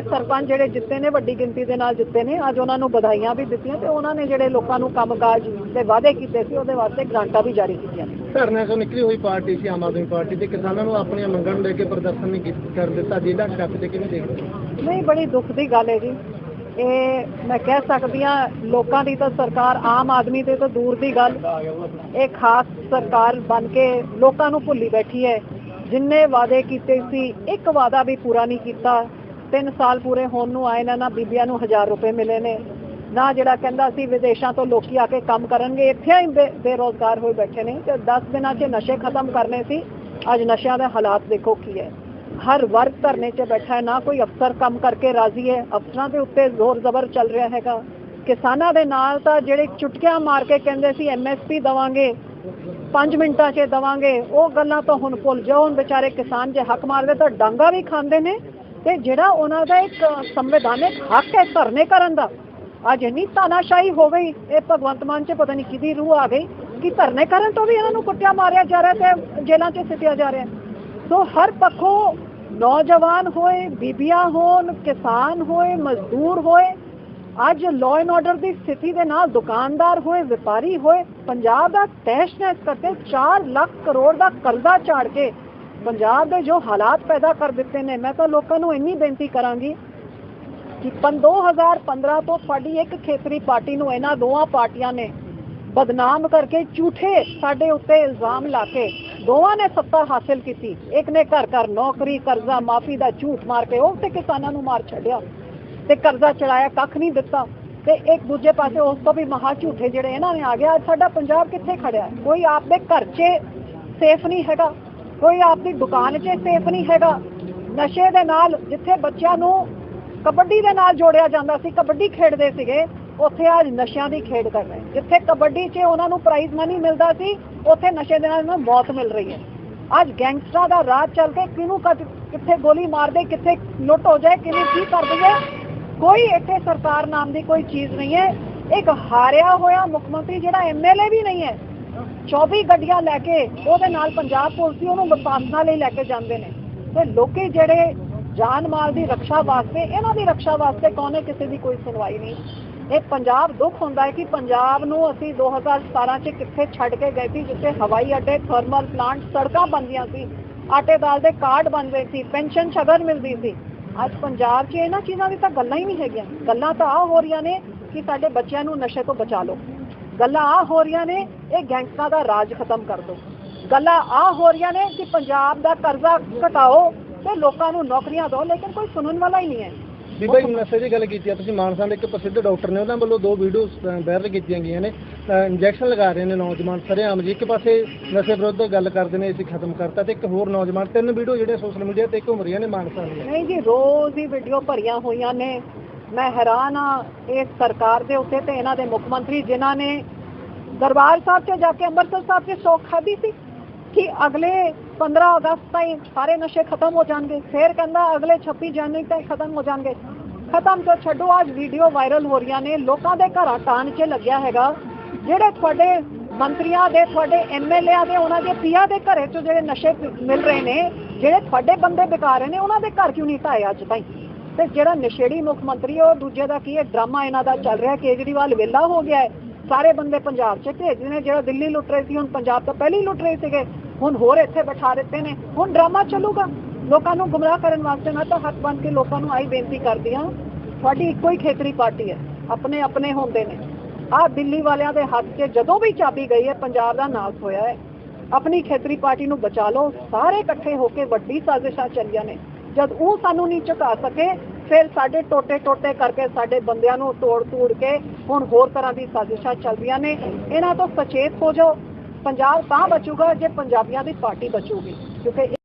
ਸਾਰੇ ਸਰਪੰਚ ਜਿਹੜੇ ਜਿੱਤੇ ਨੇ ਵੱਡੀ ਗਿਣਤੀ ਦੇ ਨਾਲ ਜਿੱਤੇ ਨੇ ਅੱਜ ਉਹਨਾਂ ਨੂੰ ਵਧਾਈਆਂ ਵੀ ਦਿੱਤੀਆਂ ਤੇ ਉਹਨਾਂ ਨੇ ਜਿਹੜੇ ਲੋਕਾਂ ਨੂੰ ਕੰਮਕਾਜ ਦੇ ਵਾਅਦੇ ਕੀਤੇ ਸੀ ਉਹਦੇ ਵਾਸਤੇ ਗ੍ਰਾਂਟਾਂ ਵੀ ਜਾਰੀ ਕੀਤੀਆਂ ਨੇ। ਧਰਨੇ ਤੋਂ ਨਿਕਲੀ ਹੋਈ ਪਾਰਟੀ ਸੀ ਆਮ ਆਦਮੀ ਪਾਰਟੀ ਤੇ ਕਿਸਾਨਾਂ ਨੂੰ ਆਪਣੀਆਂ ਮੰਗਾਂ ਨੂੰ ਲੈ ਕੇ ਪ੍ਰਦਰਸ਼ਨ ਨਹੀਂ ਕੀ- ਕਰਨ ਦਿੱਤਾ ਜ਼ਿਲ੍ਹਾ ਸ਼ੱਕ ਤੇ ਕਿਵੇਂ ਦੇਖਦੇ? ਨਹੀਂ ਬੜੀ ਦੁੱਖ ਦੀ ਗੱਲ ਹੈ ਜੀ। ਇਹ ਮੈਂ ਕਹਿ ਸਕਦੀ ਹਾਂ ਲੋਕਾਂ ਦੀ ਤਾਂ ਸਰਕਾਰ ਆਮ ਆਦਮੀ ਤੇ ਤਾਂ ਦੂਰ ਦੀ ਗੱਲ। ਇਹ ਖਾਸ ਸਰਕਾਰ ਬਣ ਕੇ ਲੋਕਾਂ ਨੂੰ ਭੁੱਲੀ ਬੈਠੀ ਹੈ। ਜਿੰਨੇ ਵਾਅਦੇ ਕੀਤੇ ਸੀ ਇੱਕ ਵਾਅਦਾ ਵੀ ਪੂਰਾ ਨਹੀਂ ਕੀਤਾ। 3 ਸਾਲ ਪੂਰੇ ਹੋਣ ਨੂੰ ਆਏ ਨਾ ਨਾ ਬੀਬੀਆਂ ਨੂੰ 1000 ਰੁਪਏ ਮਿਲੇ ਨੇ, ਨਾ ਜਿਹੜਾ ਕਹਿੰਦਾ ਸੀ ਵਿਦੇਸ਼ਾਂ ਤੋਂ ਲੋਕੀ ਆ ਕੇ ਕੰਮ ਕਰਨਗੇ, ਇੱਥੇ ਹੀ ਬੇ- ਬੇਰੋਜ਼ਗਾਰ ਹੋਏ ਬੈਠੇ ਨੇ। ਤੇ 10 ਦਿਨਾਂ 'ਚ ਨਸ਼ੇ ਖਤਮ ਕਰਨੇ ਸੀ। ਅੱਜ ਨਸ਼ਿਆਂ ਦੇ ਹਾਲਾਤ ਦੇਖੋ ਕੀ ਹੈ। ਹਰ ਵਰਗ ਧਰਨੇ 'ਚ ਬੈਠਾ ਹੈ, ਨਾ ਕੋਈ ਅਫਸਰ ਕੰਮ ਕਰਕੇ ਰਾਜ਼ੀ ਹੈ। ਅਫਸਰਾਂ ਦੇ ਉੱਤੇ ਜ਼ੋਰ ਜ਼ਬਰ ਚੱਲ ਰਿਹਾ ਹੈਗਾ। ਕਿਸਾਨਾਂ ਦੇ ਨਾਲ ਤਾਂ ਜਿਹੜੇ ਚੁਟਕੀਆਂ ਮਾਰ ਕੇ ਕਹਿੰਦੇ ਸੀ ਐਮਐਸਪੀ ਦਵਾਂਗੇ 5 ਮਿੰਟਾਂ 'ਚ ਦਵਾਂਗੇ, ਉਹ ਗੱਲਾਂ ਤਾਂ ਹੁਣ ਭੁੱਲ ਜਾਓ। ਹੁਣ ਵਿਚਾਰੇ ਕਿਸਾਨ ਜੇ ਹੱਕ ਮਾਰਦੇ ਤਾਂ ਡਾਂਗਾ ਵੀ ਖਾਂਦੇ ਨੇ। ਤੇ ਜਿਹੜਾ ਉਹਨਾਂ ਦਾ ਇੱਕ ਸੰਵਿਧਾਨਿਕ ਹੱਕ ਹੈ ਧਰਨੇ ਕਰਨ ਦਾ, ਅੱਜ ਇੰਨੀ ਤਾਨਾਸ਼ਾਹੀ ਹੋ ਗਈ, ਇਹ ਭਗਵੰਤ ਮਾਨ 'ਚ ਪਤਾ ਨਹੀਂ ਕਿਹਦੀ ਰੂਹ ਆ ਗਈ ਕਿ ਧਰਨੇ ਕਰਨ ਤੋਂ ਵੀ ਇਹਨਾਂ ਨੂੰ ਕੁੱਟਿਆ ਮਾਰਿਆ ਜਾ ਰਿਹਾ ਤੇ ਜੇਲ੍ਹਾਂ 'ਚ ਸਿੱਟਿਆ ਜਾ ਰਿਹਾ। ਸੋ ਹਰ ਪੱਖੋਂ ਨੌਜਵਾਨ ਹੋਏ, ਬੀਬੀਆਂ ਹੋਣ, ਕਿਸਾਨ ਹੋਏ, ਮਜ਼ਦੂਰ ਹੋਏ, ਅੱਜ ਲਾਅ ਐਂਡ ਆਰਡਰ ਦੀ ਸਥਿਤੀ ਦੇ ਨਾਲ ਦੁਕਾਨਦਾਰ ਹੋਏ, ਵਪਾਰੀ ਹੋਏ, ਪੰਜਾਬ ਦਾ ਤਹਿਸ਼ ਕਰਕੇ 4 ਲੱਖ ਕਰੋੜ ਦਾ ਕਰਜ਼ਾ ਝਾੜ ਕੇ ਪੰਜਾਬ ਦੇ ਜੋ ਹਾਲਾਤ ਪੈਦਾ ਕਰ ਦਿੱਤੇ ਨੇ, ਮੈਂ ਤਾਂ ਲੋਕਾਂ ਨੂੰ ਇੰਨੀ ਬੇਨਤੀ ਕਰਾਂਗੀ ਕਿ ਪੰ 2015 ਤੋਂ ਸਾਡੀ ਇੱਕ ਖੇਤਰੀ ਪਾਰਟੀ ਨੂੰ ਇਹਨਾਂ ਦੋਵਾਂ ਪਾਰਟੀਆਂ ਨੇ ਬਦਨਾਮ ਕਰਕੇ ਝੂਠੇ ਸਾਡੇ ਉੱਤੇ ਇਲਜ਼ਾਮ ਲਾ ਕੇ ਦੋਵਾਂ ਨੇ ਸੱਤਾ ਹਾਸਲ ਕੀਤੀ। ਇੱਕ ਨੇ ਘਰ ਘਰ ਨੌਕਰੀ, ਕਰਜ਼ਾ ਮਾਫੀ ਦਾ ਝੂਠ ਮਾਰ ਕੇ ਉਹ ਤੇ ਕਿਸਾਨਾਂ ਨੂੰ ਮਾਰ ਛੱਡਿਆ ਤੇ ਕਰਜ਼ਾ ਚੜਾਇਆ, ਕੱਖ ਨਹੀਂ ਦਿੱਤਾ ਤੇ ਇੱਕ ਦੂਜੇ ਪਾਸੇ ਉਸ ਤੋਂ ਵੀ ਮਹਾ ਝੂਠੇ ਜਿਹੜੇ ਇਹਨਾਂ ਨੇ ਆ ਗਿਆ ਅੱਜ ਸਾਡਾ ਪੰਜਾਬ ਕਿੱਥੇ ਖੜਿਆ? ਕੋਈ ਆਪਦੇ ਘਰ 'ਚ ਸੇਫ ਨਹੀਂ ਹੈਗਾ। ਕੋਈ ਆਪਦੀ ਦੁਕਾਨ 'ਚ ਸੇਫ ਨਹੀਂ ਹੈਗਾ। ਨਸ਼ੇ ਦੇ ਨਾਲ ਜਿੱਥੇ ਬੱਚਿਆਂ ਨੂੰ ਕਬੱਡੀ ਦੇ ਨਾਲ ਜੋੜਿਆ ਜਾਂਦਾ ਸੀ, ਕਬੱਡੀ ਖੇਡਦੇ ਸੀਗੇ, ਉੱਥੇ ਅੱਜ ਨਸ਼ਿਆਂ ਦੀ ਖੇਡ ਕਰ ਰਹੇ ਜਿੱਥੇ ਕਬੱਡੀ 'ਚ ਉਹਨਾਂ ਨੂੰ ਪ੍ਰਾਈਜ਼ ਮਨੀ ਮਿਲਦਾ ਸੀ, ਉੱਥੇ ਨਸ਼ੇ ਦੇ ਨਾਲ ਉਹਨਾਂ ਨੂੰ ਮੌਤ ਮਿਲ ਰਹੀ ਹੈ। ਅੱਜ ਗੈਂਗਸਟਰਾਂ ਦਾ ਰਾਜ ਚੱਲ ਕੇ ਕਿਹਨੂੰ ਕਦ- ਕਿੱਥੇ ਗੋਲੀ ਮਾਰ ਦੇ ਕਿੱਥੇ ਲੁੱਟ ਹੋ ਜਾਏ, ਕਿਵੇਂ ਕੀ ਕਰ ਦਈਏ, ਕੋਈ ਇੱਥੇ ਸਰਕਾਰ ਨਾਮ ਦੀ ਕੋਈ ਚੀਜ਼ ਨਹੀਂ ਹੈ। ਇੱਕ ਹਾਰਿਆ ਹੋਇਆ ਮੁੱਖ ਮੰਤਰੀ ਜਿਹੜਾ ਐਮਐਲਏ ਵੀ ਨਹੀਂ ਹੈ 24 ਗੱਡੀਆਂ ਲੈ ਕੇ ਉਹਦੇ ਨਾਲ ਪੰਜਾਬ ਪੁਲਿਸ ਹੀ ਉਹਨੂੰ ਵਿਪਾਸਨਾ ਲਈ ਲੈ ਕੇ ਜਾਂਦੇ ਨੇ। ਤੇ ਲੋਕੀ ਜਿਹੜੇ ਜਾਨ ਮਾਲ ਦੀ ਰੱਖਿਆ ਵਾਸਤੇ, ਇਹਨਾਂ ਦੀ ਰੱਖਿਆ ਵਾਸਤੇ ਕੌਣ ਕਿਸੇ ਦੀ ਕੋਈ ਸੁਣਵਾਈ ਨਹੀਂ। ਇਹ ਪੰਜਾਬ ਦੁੱਖ ਹੁੰਦਾ ਹੈ ਕਿ ਪੰਜਾਬ ਨੂੰ ਅਸੀਂ 2017 ਚ ਕਿੱਥੇ ਛੱਡ ਕੇ ਗਏ ਸੀ, ਜਿੱਥੇ ਹਵਾਈ ਅੱਡੇ ਥਰਮਲ ਪਲਾਂਟ ਸੜਕਾਂ ਬਣਦੀਆਂ ਸੀ, ਆਟੇ ਦਾਲ ਦੇ ਕਾਰਡ ਬਣ ਬਣਦੇ ਸੀ, ਪੈਨਸ਼ਨ ਸ਼ਗਨ ਮਿਲਦੀ ਸੀ। ਅੱਜ ਪੰਜਾਬ 'ਚ ਇਹਨਾਂ ਚੀਜ਼ਾਂ ਦੀ ਤਾਂ ਗੱਲਾਂ ਹੀ ਨਹੀਂ ਹੈਗੀਆਂ। ਗੱਲਾਂ ਤਾਂ ਆ ਹੋ ਰਹੀਆਂ ਨੇ ਕਿ ਸਾਡੇ ਬੱਚਿਆਂ ਨੂੰ ਨਸ਼ੇ ਤੋਂ ਬਚਾ ਲਓ। ਗੱਲਾਂ ਆ ਹੋ ਰਹੀਆਂ ਨੇ ਇਹ ਗੈਂਗਸਟਰਾਂ ਦਾ ਰਾਜ ਖਤਮ ਕਰ ਦਿਓ। ਗੱਲਾਂ ਆ ਹੋ ਰਹੀਆਂ ਨੇ ਕਿ ਪੰਜਾਬ ਦਾ ਕਰਜ਼ਾ ਘਟਾਓ ਤੇ ਲੋਕਾਂ ਨੂੰ ਨੌਕਰੀਆਂ ਦਿਓ ਲੇਕਿਨ ਕੋਈ ਸੁਣਨ ਵਾਲਾ ਹੀ ਨਹੀਂ ਹੈ। ਬੀਬਾ ਜੀ ਨਸ਼ੇ ਦੀ ਗੱਲ ਕੀਤੀ ਆ ਤੁਸੀਂ ਮਾਨਸਾ ਦੇ ਇੱਕ ਪ੍ਰਸਿੱਧ ਡਾਕਟਰ ਨੇ ਉਹਨਾਂ ਵੱਲੋਂ ਦੋ ਵੀਡੀਓ ਵਾਇਰਲ ਕੀਤੀਆਂ ਗਈਆਂ ਨੇ। ਇੰਜੈਕਸ਼ਨ ਲਗਾ ਰਹੇ ਨੇ ਨੌਜਵਾਨ ਸਰੇਆਮ ਜੀ। ਇੱਕ ਪਾਸੇ ਨਸ਼ੇ ਵਿਰੁੱਧ ਗੱਲ ਕਰਦੇ ਨੇ ਅਸੀਂ ਖਤਮ ਕਰਤਾ ਤੇ ਇੱਕ ਹੋਰ ਨੌਜਵਾਨ ਤਿੰਨ ਵੀਡੀਓ ਜਿਹੜੇ ਸੋਸ਼ਲ ਮੀਡੀਆ ਤੇ ਘੁੰਮ ਰਹੀਆਂ ਨੇ ਮਾਨਸਾ ਦੀਆਂ। ਨਹੀਂ ਜੀ ਰੋਜ਼ ਹੀ ਵੀਡੀਓ ਭਰੀਆਂ ਹੋਈਆਂ ਨੇ। ਮੈਂ ਹੈਰਾਨ ਆ ਇਸ ਸਰਕਾਰ ਦੇ ਉੱਤੇ ਤੇ ਇਹਨਾਂ ਦੇ ਮੁੱਖ ਮੰਤਰੀ ਜਿਨ੍ਹਾਂ ਨੇ ਦਰਬਾਰ ਸਾਹਿਬ 'ਚ ਜਾ ਕੇ ਅੰਮ੍ਰਿਤਸਰ ਸਾਹਿਬ 'ਚ ਸੌਖ ਖਾਧੀ ਸੀ ਕਿ ਅਗਲੇ 15 ਅਗਸਤ ਤਾਈਂ ਸਾਰੇ ਨਸ਼ੇ ਖਤਮ ਹੋ ਜਾਣਗੇ। ਫੇਰ ਕਹਿੰਦਾ ਅਗਲੇ 26 ਜਨਵਰੀ ਤਾਈਂ ਖਤਮ ਹੋ ਜਾਣਗੇ। ਖਤਮ ਤੋਂ ਛੱਡੋ, ਅੱਜ ਵੀਡੀਓ ਵਾਇਰਲ ਹੋ ਰਹੀਆਂ ਨੇ। ਲੋਕਾਂ ਦੇ ਘਰਾਂ ਟਾਣ 'ਚ ਲੱਗਿਆ ਹੈਗਾ। ਜਿਹੜੇ ਤੁਹਾਡੇ ਮੰਤਰੀਆਂ ਦੇ, ਤੁਹਾਡੇ ਐਮਐਲਏਆਂ ਦੇ, ਉਹਨਾਂ ਦੇ ਪੀਆ ਦੇ ਘਰੇ 'ਚੋਂ ਜਿਹੜੇ ਨਸ਼ੇ ਮਿਲ ਰਹੇ ਨੇ, ਜਿਹੜੇ ਤੁਹਾਡੇ ਬੰਦੇ ਬਿਕਾ ਰਹੇ ਨੇ, ਉਹਨਾਂ ਦੇ ਘਰ ਕਿਉਂ ਨਹੀਂ ਢਾਏ ਅੱਜ ਤਾਈਂ? ਤੇ ਜਿਹੜਾ ਨਸ਼ੇੜੀ ਮੁੱਖ ਮੰਤਰੀ ਉਹ ਦੂਜੇ ਦਾ ਕੀ ਹੈ? ਡਰਾਮਾ ਇਹਨਾਂ ਦਾ ਚੱਲ ਰਿਹਾ, ਕੇਜਰੀਵਾਲ ਵਿਹਲਾ ਹੋ ਗਿਆ ਹੈ। ਸਾਰੇ ਬੰਦੇ ਪੰਜਾਬ 'ਚ ਭੇਜਦੇ ਨੇ, ਜਿਹੜਾ ਦਿੱਲੀ ਲੁੱਟ ਰਹੇ ਸੀ, ਹੁਣ ਪੰਜਾਬ ਤੋਂ ਪਹਿਲਾਂ ਲੁੱਟ ਰਹੇ ਸੀਗੇ। ਹੁਣ ਹੋਰ ਇੱਥੇ ਬਿਠਾ ਦਿੱਤੇ ਨੇ। ਹੁਣ ਡਰਾਮਾ ਚੱਲੂਗਾ। ਲੋਕਾਂ ਨੂੰ ਗੁੰਮਰਾਹ ਕਰਨ ਵਾਸਤੇ ਮੈਂ ਤਾਂ ਹੱਥ ਬੰਨ੍ਹ ਕੇ ਲੋਕਾਂ ਨੂੰ ਆਈ ਬੇਨਤੀ ਕਰਦੀ ਹਾਂ, ਤੁਹਾਡੀ ਇੱਕੋ ਹੀ ਖੇਤਰੀ ਪਾਰਟੀ ਹੈ। ਆਪਣੇ ਆਪਣੇ ਹੁੰਦੇ ਨੇ। ਆਹ ਦਿੱਲੀ ਵਾਲਿਆਂ ਦੇ ਹੱਥ 'ਚ ਜਦੋਂ ਵੀ ਚਾਬੀ ਗਈ ਹੈ, ਪੰਜਾਬ ਦਾ ਨਾਸ ਹੋਇਆ ਹੈ। ਆਪਣੀ ਖੇਤਰੀ ਪਾਰਟੀ ਨੂੰ ਬਚਾ ਲਓ। ਸਾਰੇ ਇਕੱਠੇ ਹੋ ਕੇ ਵੱਡੀ ਸਾਜ਼ਿਸ਼ਾਂ ਚੱਲੀਆਂ ਨੇ। ਜਦ ਉਹ ਸਾਨੂੰ ਨਹੀਂ ਝੁਕਾ ਸਕੇ, ਫਿਰ ਸਾਡੇ ਟੋਟੇ ਟੋਟੇ ਕਰਕੇ ਸਾਡੇ ਬੰਦਿਆਂ ਨੂੰ ਤੋੜ ਤੋੜ ਕੇ ਹੁਣ ਹੋਰ ਤਰ੍ਹਾਂ ਦੀ ਸਾਜ਼ਿਸ਼ਾਂ ਚੱਲਦੀਆਂ ਨੇ। ਇਹਨਾਂ ਤੋਂ ਸਚੇਤ ਹੋ ਜਾਓ। ਪੰਜਾਬ ਤਾਂ ਬਚੂਗਾ ਜੇ ਪੰਜਾਬੀਆਂ ਦੀ ਪਾਰਟੀ ਬਚੂਗੀ, ਕਿਉਂਕਿ